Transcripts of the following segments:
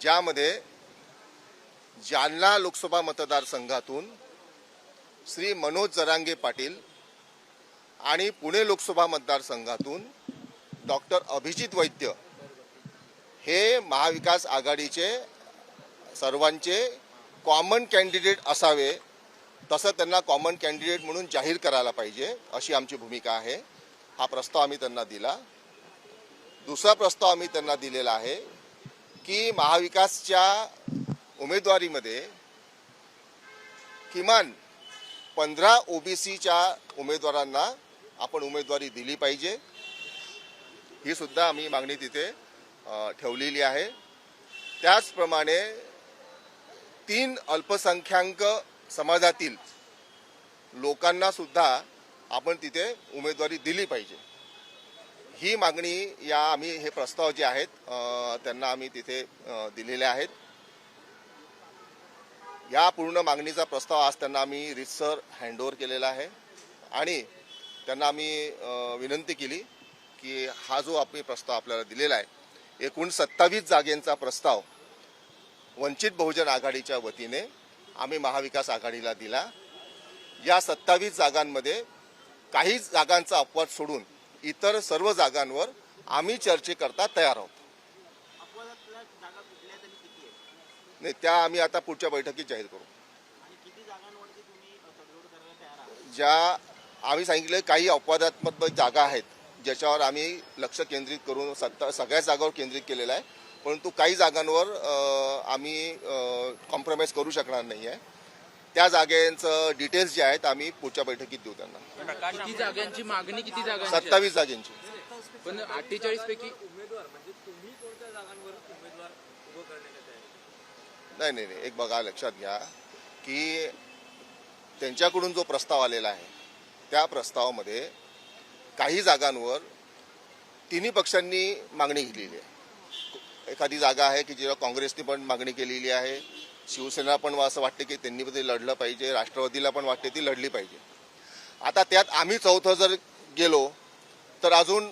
ज्यामध्ये जालना लोकसभा मतदारसंघातून श्री मनोज जरांगे पाटील आणि पुणे लोकसभा मतदारसंघातून डॉक्टर अभिजित वैद्य हे महाविकास आघाडीचे सर्वांचे कॉमन कॅन्डिडेट असावे तसं त्यांना कॉमन कॅन्डिडेट म्हणून जाहीर करायला पाहिजे अशी आमची भूमिका आहे. हा प्रस्ताव आम्ही त्यांना दिला. दुसरा प्रस्ताव आम्ही त्यांना दिलेला आहे. की महाविकासच्या उमेदवारीमध्ये किमान पंधरा ओबीसीच्या उमेदवारांना आपण उमेदवारी दिली पाहिजे. ही सुद्धा आम्ही मागणी तिथे ठेवलेली आहे. त्याचप्रमाणे तीन अल्पसंख्याक समाजातील लोकांना सुद्धा आपण तिथे उमेदवारी दिली पाहिजे. ही मागणी या आम्ही हे प्रस्ताव जे आहेत त्यांना आम्ही तिथे दिलेले आहेत. या पूर्ण मागणीचा प्रस्ताव आज त्यांना आम्ही रितसर हँडओव्हर केलेला आहे आणि त्यांना आम्ही विनंती केली की हा जो आपण प्रस्ताव आपल्याला दिलेला आहे एकूण सत्तावीस जागेंचा प्रस्ताव वंचित बहुजन आघाडीच्या वतीने आम्ही महाविकास आघाडीला दिला. या सत्तावीस जागांमध्ये काही जागांचा अपवाद सोडून इतर सर्व जागांवर आम्ही चर्चेकरता तयार आहोत. नाही त्या आम्ही आता पुढच्या बैठकीत जाहीर करू. ज्या आम्ही सांगितलं काही अपवादात्मक जागा आहेत ज्याच्यावर आम्ही लक्ष केंद्रित करून सत्ता सगळ्या जागावर केंद्रित केलेलं आहे परंतु काही जागांवर आम्ही कॉम्प्रोमाइज करू शकणार नाही आहे त्या जागेचं डिटेल्स जे आहेत आम्ही पुढच्या बैठकीत देऊ त्यांना. किती जागांची मागणी किती जागांची सत्तावीस जागेंची. पण अठ्ठेचाळीस पैकी नाही नाही नाही. एक बघा लक्षात घ्या की त्यांच्याकडून जो प्रस्ताव आलेला आहे त्या प्रस्तावामध्ये काही जागांवर तिन्ही पक्षांनी मागणी केलेली आहे. एखादी जागा आहे की जेव्हा काँग्रेसने पण मागणी केलेली आहे शिवसेना पण असं वाटते की त्यांनी ते लढलं पाहिजे राष्ट्रवादीला पण वाटते ती लढली पाहिजे. आता त्यात आम्ही चौथं जर गेलो तर अजून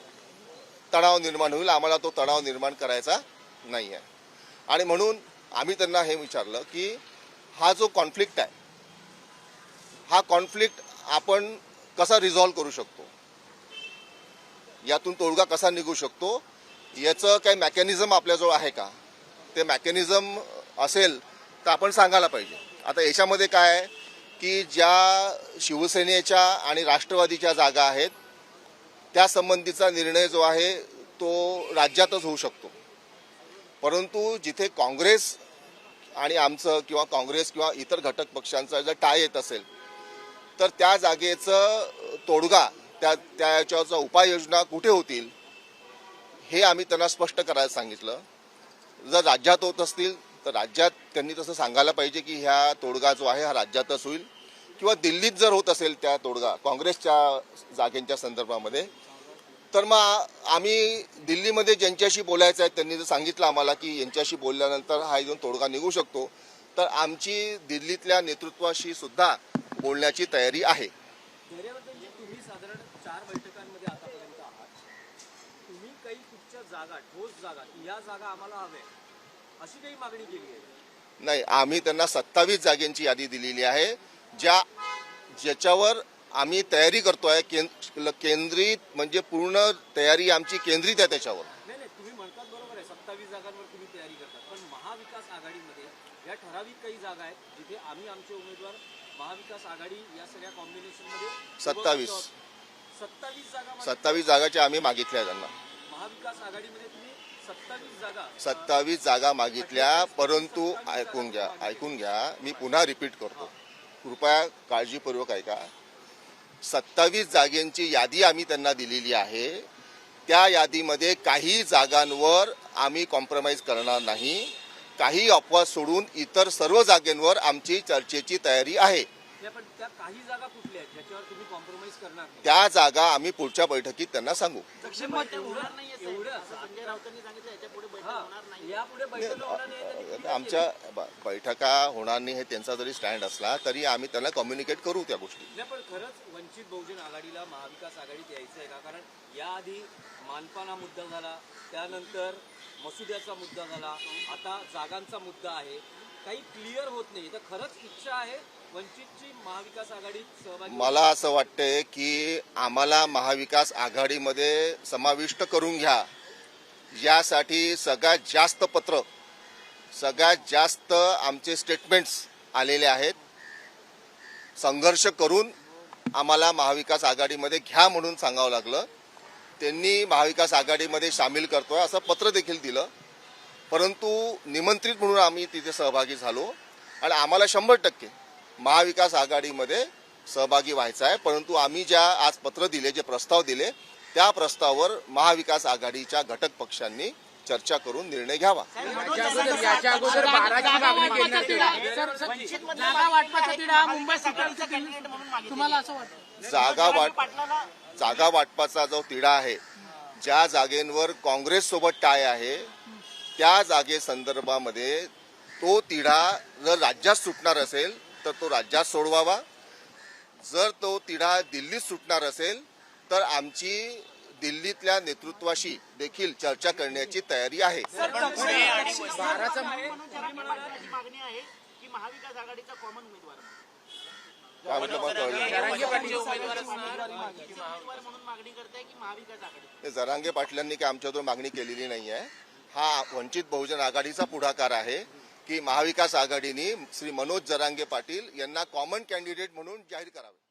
तणाव निर्माण होईल. आम्हाला तो तणाव निर्माण करायचा नाही आहे आणि म्हणून आम्ही त्यांना हे विचारलं की हा जो कॉन्फ्लिक्ट आहे हा कॉन्फ्लिक्ट आपण कसा रिझॉल्व्ह करू शकतो? यातून तोडगा कसा निघू शकतो? याचं काही मॅकॅनिझम आपल्याजवळ आहे का? ते मॅकॅनिझम असेल तर आपण सांगायला पाहिजे. आता याच्यामध्ये काय आहे की ज्या शिवसेनेच्या आणि राष्ट्रवादीच्या जागा आहेत त्या संबंधीचा निर्णय जो आहे तो राज्यातच होऊ शकतो. परंतु जिथे काँग्रेस आणि आमचं किंवा काँग्रेस किंवा इतर घटक पक्षांचा जर टाय येत असेल तर त्या जागेचं तोडगा त्या त्याच्यावरचा उपाययोजना कुठे होतील? हे आम्ही त्यांना स्पष्ट करायला सांगितलं. जर राज्यात होत असतील तर राज्यात त्यांनी तसं सांगायला पाहिजे की ह्या तोडगा जो आहे हा राज्यातच होईल. किंवा दिल्लीत जर होत असेल त्या तोडगा काँग्रेसच्या जागेंच्या संदर्भामध्ये तर मग आम्ही दिल्लीमध्ये ज्यांच्याशी बोलायचं आहे त्यांनी जर सांगितलं आम्हाला की यांच्याशी बोलल्यानंतर हा इथून तोडगा निघू शकतो तर आमची दिल्लीतल्या नेतृत्वाशी सुद्धा बोलण्याची तयारी आहे धैर्यवंतजी तुम्ही साधारण चार बैठकांमध्ये आतापर्यंत आहात तुम्ही काही कुठच्या जागा ठोस जागा की या जागा आम्हाला हव्या. अशी काही मागणी केली आहे? नाही आम्ही त्यांना सत्तावीस जागेंची यादी दिलेली आहे ज्या ज्याच्यावर आम्ही तयारी करतोय केंद्र केंद्रित म्हणजे पूर्ण तयारी आमची केंद्रित आहे त्याच्यावर. नाही नाही तुम्ही म्हणतात बरोबर आहे सत्तावीस जागांवर तुम्ही तयारी करतात पण महाविकास आघाडीमध्ये या ठराविक काही जागा आहेत जिथे आम्ही आमचे उमेदवार महाविकास आघाडी या सगळ्या कॉम्बिनेशनमध्ये सत्तावीस. सत्तावीस जागा. सत्तावीस जागाच्या आम्ही मागितल्या त्यांना. महाविकास आघाडीमध्ये तुम्ही सत्तावीस जागा सत्तावीस जागा मागितल्या परंतु ऐकून घ्या ऐकून घ्या. मी पुन्हा रिपीट करतो. कृपया काळजीपूर्वक ऐका. सत्तावीस जागेंची यादी आम्ही त्यांना दिलेली आहे. त्या यादीमध्ये काही जागांवर आम्ही कॉम्प्रोमाइज करणार नाही. काही अपवाद सोडून इतर सर्व जागेंवर आमची चर्चेची तयारी आहे. पण त्या काही जागा कुठल्या आहेत ज्याच्यावर तुम्ही कॉम्प्रोमाइज करणार नाही? त्या जागा आम्ही पुढच्या बैठकीत त्यांना सांगू. बैठक होणार नाहीये साहेब. एवढं असं संजय राऊतांनी सांगितलं याच्यापुढे बैठक हा होणार नाही यापुढे बैठक होणार नाही त्यांनी आता clear आमच्या ब- बैठका होणार नाही हे त्यांचा जरी स्टँड असला तरी आम्ही त्यांना कम्युनिकेट करू त्या गोष्टी. नाही पण खरंच वंचित बहुजन आघाडीला महाविकास आघाडीत यायचं आहे का? कारण याआधी मानपान हा मुद्दा झाला त्यानंतर मसुद्याचा मुद्दा झाला आता जागांचा मुद्दा आहे. काही क्लिअर होत नाही. तर खरंच इच्छा आहे मला असं वाटतंय की आम्हाला महाविकास आघाडीमध्ये समाविष्ट करून घ्या. यासाठी सगळ्यात जास्त पत्र सगळ्यात जास्त आमचे स्टेटमेंट्स आलेले आहेत. संघर्ष करून आम्हाला महाविकास आघाडीमध्ये घ्या म्हणून सांगावं लागलं. त्यांनी महाविकास आघाडीमध्ये सामील करतोय असं पत्र देखील दिलं. परंतु निमंत्रित म्हणून आम्ही तिथे सहभागी झालो. आणि आम्हाला शंभर टक्के महाविकास आघाडीमध्ये सहभागी व्हायचं आहे. परंतु आम्ही ज्या आज पत्र दिले जे प्रस्ताव दिले त्या प्रस्तावावर महाविकास आघाडीच्या घटक पक्षांनी चर्चा करून निर्णय घ्यावा. जागा वाट जागा वाटपाचा जो तिढा आहे ज्या जागेंवर काँग्रेस सोबत टाय आहे त्या जागे संदर्भामध्ये तो तिढा जर राज्यात सुटणार असेल तर तो राज्यात सोडवावा. जर तो तिढा दिल्लीत सुटणार असेल तर आमची दिल्लीतल्या नेतृत्वाशी देखील चर्चा करण्याची तयारी आहे. जरांगे पाटलांनी काय आमच्याकडून मागणी केलेली नाही आहे हा वंचित बहुजन आघाडीचा पुढाकार आहे. की महाविकास आघाडीने श्री मनोज जरांगे पाटील यांना कॉमन कॅन्डिडेट म्हणून जाहीर करावे.